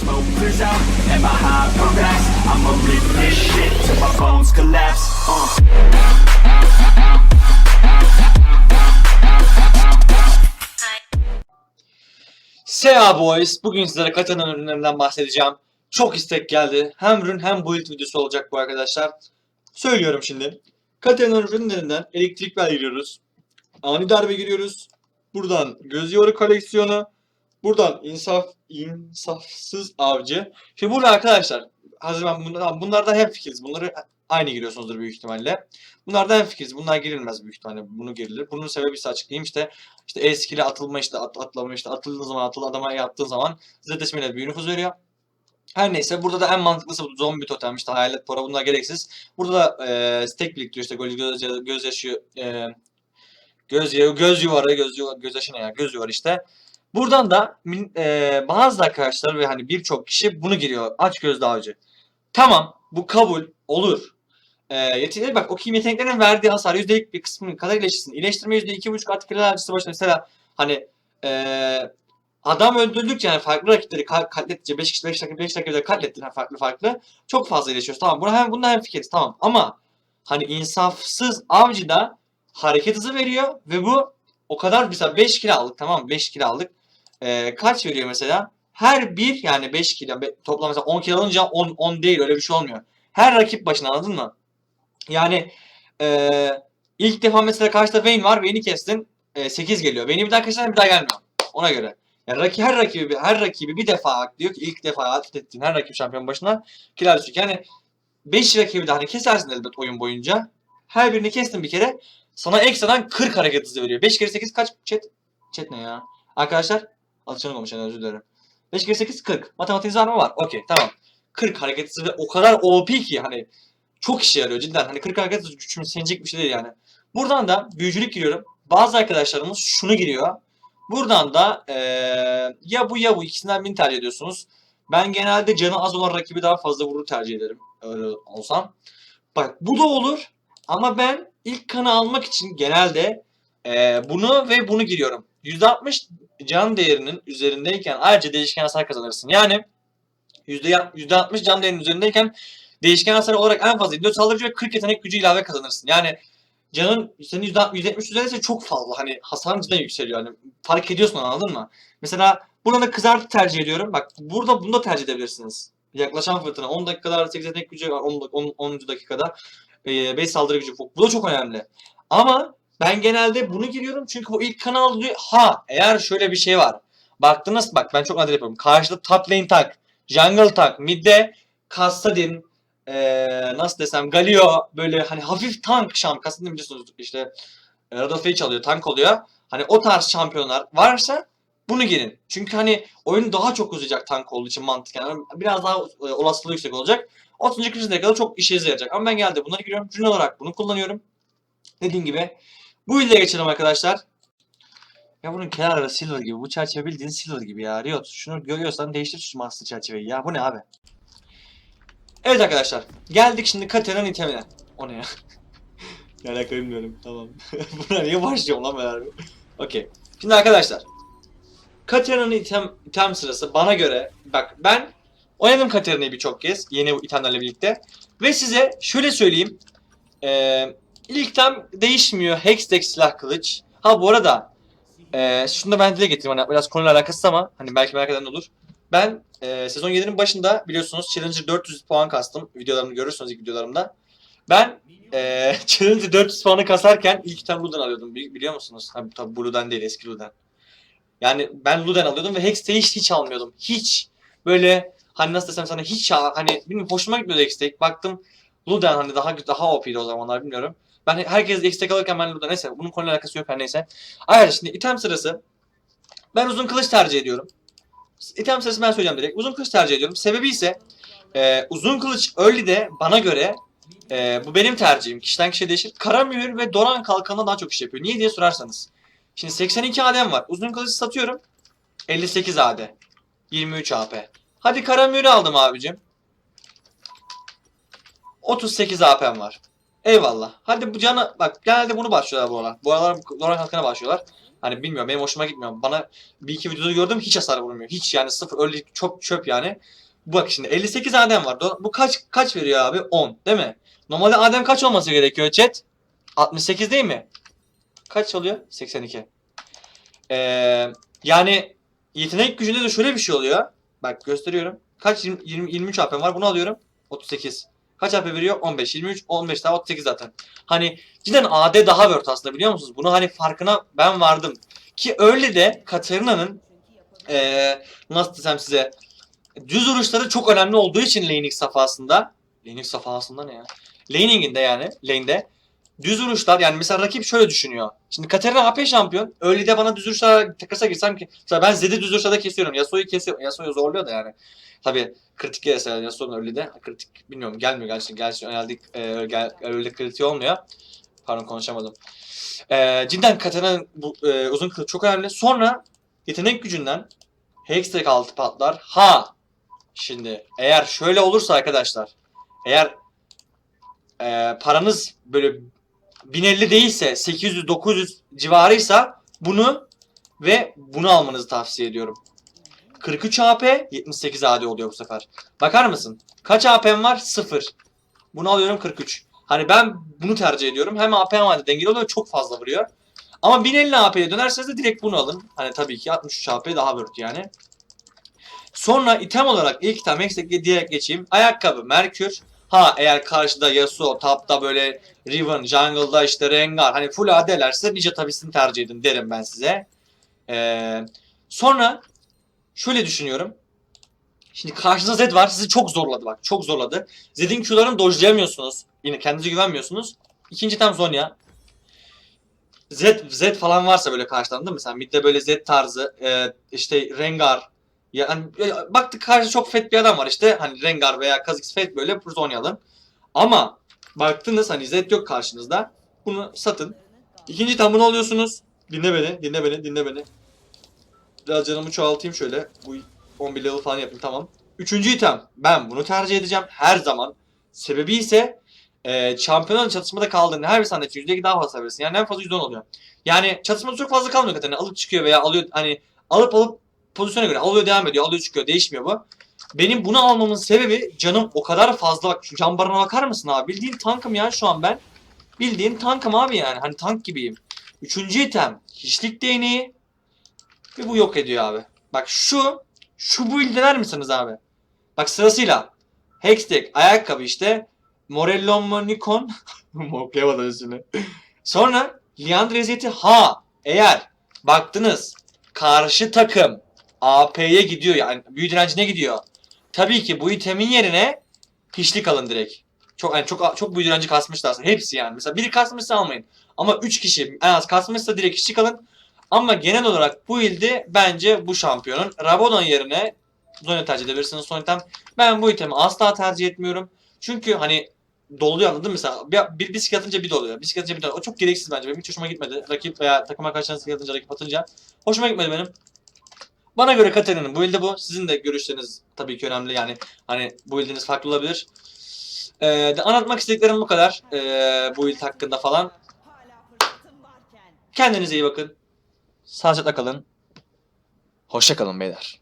smoke clears out and my high progress I'ma live this shit till my bones collapse uh. Sea Boys, bugün sizlere Katana'nın ürünlerinden bahsedeceğim. Çok istek geldi. Hem ürün hem build videosu olacak bu arkadaşlar. Söylüyorum şimdi. Katana'nın ürünlerinden elektrik ver giriyoruz. Ani darbe giriyoruz. Buradan göz yoru koleksiyonu. Buradan insaf insafsız avcı. Şimdi burada arkadaşlar hazır ben bunlar, bunlardan hem fikiriz. Bunları aynı giriyorsunuzdur büyük ihtimalle. Bunlardan hem fikiriz. Bunlar girilmez büyük ihtimalle. Bunu girilir. Bunun sebebi ise açıklayayım. İşte işte eskili atılma işte at, atlama işte atıldığı zaman atıl adama yaptığın zaman size teslimine büyü nüfuz veriyor. Her neyse burada da en mantıklısı zombi totem işte hayalet para bunlar gereksiz. Burada da e, stack biriktiriyor işte göz, göz, göz yaşı e, göz, göz yuvarı göz, yuvarı, göz yaşı ne ya göz yuvarı işte. Buradan da e, bazı arkadaşlar ve hani birçok kişi bunu giriyor aç gözlü avcı. Tamam bu kabul olur. E, yeteneği bak okuyayım yeteneklerin verdiği hasar %ilk bir kısmının kadar iyileştirsin. İyileştirme %2.5 artı kilo avcısı başına mesela hani e, adam öldürdükçe yani farklı rakipleri ka- katlettikçe 5 kişi 5 dakika 5 dakikada katlettin yani farklı farklı çok fazla iyileşiyoruz. Tamam buna hem bunda hem fikiriz tamam ama hani insafsız avcı da hareket hızı veriyor ve bu o kadar mesela 5 kilo aldık tamam mı? 5 kilo aldık. E, kaç veriyor mesela? Her bir yani 5 kilo toplam mesela 10 kilo alınca 10 10 değil öyle bir şey olmuyor. Her rakip başına anladın mı? Yani eee ilk defa mesela karşıda Vayne var. Vayne'i kestin. eee, 8 geliyor. Vayne'i bir daha kesersen bir daha gelmiyor. Ona göre. Yani raki, her rakibi her rakibi bir defa diyor ki ilk defa atıp ettiğin her rakip şampiyon başına kiler düşük. Yani 5 rakibi de hani kesersin elbet oyun boyunca. Her birini kestin bir kere. Sana ekstradan 40 hareket hızı veriyor. 5 kere 8 kaç? Chat. Chat ne ya? Arkadaşlar. Olmuş yani özür dilerim. 5 kere 8 40. Matematiğiniz var mı? Var. Okey tamam. 40 hareket ve o kadar OP ki hani çok işe yarıyor cidden. Hani 40 hareket hızı küçümsenecek bir şey değil yani. Buradan da büyücülük giriyorum. Bazı arkadaşlarımız şunu giriyor. Buradan da eee, ya bu ya bu ikisinden birini tercih ediyorsunuz. Ben genelde canı az olan rakibi daha fazla vurur tercih ederim. Öyle olsam. Bak bu da olur. Ama ben ilk kanı almak için genelde eee, bunu ve bunu giriyorum. %60 can değerinin üzerindeyken ayrıca değişken hasar kazanırsın. Yani %60 %60 can değerinin üzerindeyken değişken hasar olarak en fazla 4 saldırıcı ve 40 yetenek gücü ilave kazanırsın. Yani canın senin %70 üzerindeyse çok fazla. Hani hasarın cidden yükseliyor. Hani fark ediyorsun anladın mı? Mesela burada da kızartı tercih ediyorum. Bak burada bunu da tercih edebilirsiniz. Yaklaşan fırtına 10 dakikada 8 yetenek gücü var 10, 10, 10. dakikada 5 saldırı gücü. Bu da çok önemli. Ama ben genelde bunu giriyorum çünkü bu ilk kanal diyor. Ha eğer şöyle bir şey var. Baktınız bak ben çok nadir yapıyorum. Karşıda top lane tank, jungle tank, midde Kassadin, eee nasıl desem Galio böyle hani hafif tank şamp Kassadin biliyorsunuz işte Radofei çalıyor tank oluyor. Hani o tarz şampiyonlar varsa bunu girin. Çünkü hani oyun daha çok uzayacak tank olduğu için mantıken. Yani biraz daha e, olasılığı yüksek olacak. 30. 40. dakikada çok işe yarayacak. Ama ben geldi bunları giriyorum. Ürün olarak bunu kullanıyorum. Dediğim gibi. Bu ile geçelim arkadaşlar. Ya bunun kenarları silver gibi. Bu çerçeve bildiğin silver gibi ya. Riot şunu görüyorsan değiştir şu master çerçeveyi ya. Bu ne abi? Evet arkadaşlar. Geldik şimdi Katera'nın itemine. O ne ya? ne alaka bilmiyorum. Tamam. Buna niye başlıyorum lan ben harbi? Okey. Şimdi arkadaşlar. Katera'nın item, item sırası bana göre bak ben oynadım Katera'yı birçok kez yeni itemlerle birlikte ve size şöyle söyleyeyim ee, ilk item değişmiyor Hextech silah kılıç ha bu arada ee, şunu da ben dile getireyim hani biraz konuyla alakasız ama hani belki merak eden olur ben ee, sezon 7'nin başında biliyorsunuz Challenger 400 puan kastım videolarımı görürsünüz ilk videolarımda ben ee, Challenger 400 puanı kasarken ilk item Luden alıyordum Bi- biliyor musunuz? Tabii bu Luden değil eski Luden. Yani ben Luden alıyordum ve Hextech'i hiç, hiç almıyordum. Hiç. Böyle hani nasıl desem sana hiç hani bilmiyorum hoşuma gitmiyordu Hextech. Baktım Luden hani daha daha OP'ydi o zamanlar bilmiyorum. Ben herkes Hextech alırken ben Luden neyse bunun konuyla alakası yok her neyse. Ayrıca şimdi item sırası ben uzun kılıç tercih ediyorum. İtem sırası ben söyleyeceğim direkt. Uzun kılıç tercih ediyorum. Sebebi ise e, uzun kılıç early'de bana göre e, bu benim tercihim. Kişiden kişiye değişir. Kara mühür ve Doran kalkanına daha çok iş yapıyor. Niye diye sorarsanız. Şimdi 82 AD'm var. Uzun kılıcı satıyorum. 58 AD. 23 AP. Hadi kara mühürü aldım abicim. 38 AP'm var. Eyvallah. Hadi bu canı bak genelde bunu başlıyorlar bu aralar. Bu aralar Doran kalkana başlıyorlar. Hani bilmiyorum benim hoşuma gitmiyor. Bana bir iki videoda gördüm hiç hasar vurmuyor. Hiç yani sıfır öyle çok çöp yani. Bak şimdi 58 Adem var. Bu kaç kaç veriyor abi? 10 değil mi? Normalde Adem kaç olması gerekiyor chat? 68 değil mi? Kaç oluyor? 82. Ee, yani yetenek gücünde de şöyle bir şey oluyor. Bak gösteriyorum. Kaç 20, 20 23 AP var. Bunu alıyorum. 38. Kaç AP veriyor? 15. 23, 15 daha 38 zaten. Hani cidden AD daha word aslında biliyor musunuz? Bunu hani farkına ben vardım. Ki öyle de Katarina'nın ee, nasıl desem size düz vuruşları çok önemli olduğu için laning safhasında laning safhasında ne ya? Laning'inde yani lane'de düz vuruşlar yani mesela rakip şöyle düşünüyor. Şimdi Katarina AP şampiyon. Öyle de bana düz vuruşlara takasa girsem ki mesela ben Zed'i düz vuruşlarda kesiyorum. Yasuo'yu kesiyor. Yasuo'yu zorluyor da yani. Tabi kritik gelirse Yasuo'nun öyle de kritik bilmiyorum gelmiyor gerçi. Gerçi genelde e, gel, kritik olmuyor. Pardon konuşamadım. E, cidden Katarina'nın bu e, uzun kılıç çok önemli. Sonra yetenek gücünden Hextech altı patlar. Ha! Şimdi eğer şöyle olursa arkadaşlar eğer e, paranız böyle 1050 değilse 800-900 civarıysa bunu ve bunu almanızı tavsiye ediyorum. 43 AP 78 AD oluyor bu sefer. Bakar mısın? Kaç AP'm var? 0. Bunu alıyorum 43. Hani ben bunu tercih ediyorum. Hem AP hem AD dengeli oluyor çok fazla vuruyor. Ama 1050 AP'ye dönerseniz de direkt bunu alın. Hani tabii ki 63 AP daha worth yani. Sonra item olarak ilk item Hextech'e direkt geçeyim. Ayakkabı Merkür. Ha eğer karşıda Yasuo, tapta böyle Riven, jungle'da işte Rengar hani full AD'lerse Ninja Tabis'ini tercih edin derim ben size. Ee, sonra şöyle düşünüyorum. Şimdi karşınızda Zed var. Sizi çok zorladı bak. Çok zorladı. Zed'in Q'larını dojlayamıyorsunuz. Yine kendinize güvenmiyorsunuz. İkinci tam Zonya. Zed, Zed falan varsa böyle karşılarında mesela midde böyle Zed tarzı e, işte Rengar yani baktık karşı çok fet bir adam var işte hani Rengar veya Kha'Zix fet böyle Zonya alın. Ama baktınız hani Zed yok karşınızda. Bunu satın. İkinci tam bunu alıyorsunuz. Dinle beni, dinle beni, dinle beni. Biraz canımı çoğaltayım şöyle. Bu 11 level falan yapayım tamam. Üçüncü item. Ben bunu tercih edeceğim her zaman. Sebebi ise e, şampiyonların çatışmada kaldığında her bir sandviç %2 daha fazla verirsin. Yani en fazla %10 oluyor. Yani çatışmada çok fazla kalmıyor zaten. Alıp çıkıyor veya alıyor hani alıp alıp pozisyona göre alıyor devam ediyor. Alıyor çıkıyor. Değişmiyor bu. Benim bunu almamın sebebi canım o kadar fazla bak şu can bakar mısın abi? Bildiğin tankım ya şu an ben. Bildiğin tankım abi yani. Hani tank gibiyim. Üçüncü item. Hiçlik değneği. Ve bu yok ediyor abi. Bak şu. Şu build der misiniz abi? Bak sırasıyla. Hextech ayakkabı işte. Morellon Monicon. Okuyamadım üstüne. Sonra Liandre Eziyeti ha eğer baktınız karşı takım AP'ye gidiyor yani büyü direncine gidiyor. Tabii ki bu itemin yerine hiçlik alın direkt. Çok yani çok çok büyü direnci kasmışlar aslında. Hepsi yani. Mesela biri kasmışsa almayın. Ama 3 kişi en az kasmışsa direkt hiçlik alın. Ama genel olarak bu ilde bence bu şampiyonun Rabadon yerine Zonya tercih edebilirsiniz son item. Ben bu itemi asla tercih etmiyorum. Çünkü hani doluyor anladın mı? Mesela bir, bir bisiklet atınca bir doluyor. Bisiklet atınca bir doluyor. O çok gereksiz bence. Benim hiç hoşuma gitmedi. Rakip veya takım arkadaşlarına bisiklet atınca rakip atınca. Hoşuma gitmedi benim. Bana göre Katarina'nın bu ilde bu. Sizin de görüşleriniz tabii ki önemli. Yani hani bu ildiniz farklı olabilir. Ee, anlatmak istediklerim bu kadar. Ee, bu ild hakkında falan. Kendinize iyi bakın. Sağlıcakla kalın. Hoşça kalın beyler.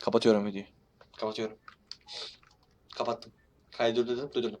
Kapatıyorum videoyu. Kapatıyorum. Kapattım. Kaydır dedim, durdurdum.